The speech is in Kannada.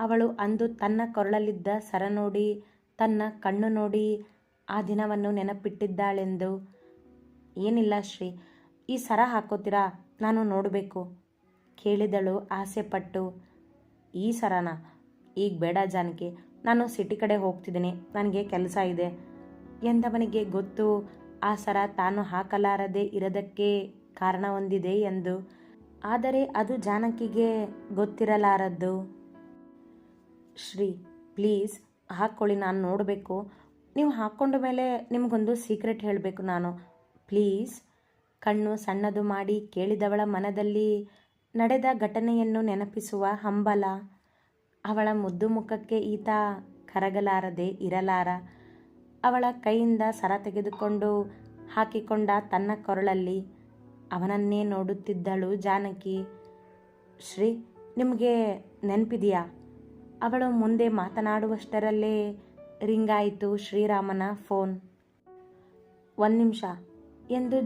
ಅವಳು ಅಂದು ತನ್ನ ಕೊರಳಲ್ಲಿದ್ದ ಸರ ನೋಡಿ, ತನ್ನ ಕಣ್ಣು ನೋಡಿ ಆ ದಿನವನ್ನು ನೆನಪಿಟ್ಟಿದ್ದಾಳೆಂದು. ಏನಿಲ್ಲ ಶ್ರೀ, ಈ ಸರ ಹಾಕೋತೀರಾ? ನಾನು ನೋಡಬೇಕು ಕೇಳಿದಳು ಆಸೆಪಟ್ಟು. ಈ ಸರನ? ಈಗ ಬೇಡ ಜಾನಕಿ, ನಾನು ಸಿಟಿ ಕಡೆ ಹೋಗ್ತಿದ್ದೀನಿ, ನನಗೆ ಕೆಲಸ ಇದೆ ಎಂದವನಿಗೆ ಗೊತ್ತು, ಆ ಸರ ತಾನು ಹಾಕಲಾರದೆ ಇರೋದಕ್ಕೆ ಕಾರಣ ಹೊಂದಿದೆ ಎಂದು. ಆದರೆ ಅದು ಜಾನಕಿಗೆ ಗೊತ್ತಿರಲಾರದ್ದು. ಶ್ರೀ, ಪ್ಲೀಸ್ ಹಾಕ್ಕೊಳ್ಳಿ, ನಾನು ನೋಡಬೇಕು. ನೀವು ಹಾಕ್ಕೊಂಡ ಮೇಲೆ ನಿಮಗೊಂದು ಸೀಕ್ರೆಟ್ ಹೇಳಬೇಕು ನಾನು. ಪ್ಲೀಸ್ ಕಣ್ಣು ಸಣ್ಣದು ಮಾಡಿ ಕೇಳಿದವಳ ಮನದಲ್ಲಿ ನಡೆದ ಘಟನೆಯನ್ನು ನೆನಪಿಸುವ ಹಂಬಲ. ಅವಳ ಮುದ್ದು ಮುಖಕ್ಕೆ ಈತ ಕರಗಲಾರದೆ ಇರಲಾರ. ಅವಳ ಕೈಯಿಂದ ಸರ ತೆಗೆದುಕೊಂಡು ಹಾಕಿಕೊಂಡ ತನ್ನ ಕೊರಳಲ್ಲಿ ಅವನನ್ನೇ ನೋಡುತ್ತಿದ್ದಳು ಜಾನಕಿ. ಶ್ರೀ, ನಿಮಗೆ ನೆನಪಿದೆಯಾ? ಅವಳು ಮುಂದೆ ಮಾತನಾಡುವಷ್ಟರಲ್ಲೇ ರಿಂಗಾಯಿತು ಶ್ರೀರಾಮನ ಫೋನ್. ಒಂದು ನಿಮಿಷ. ಎಂದು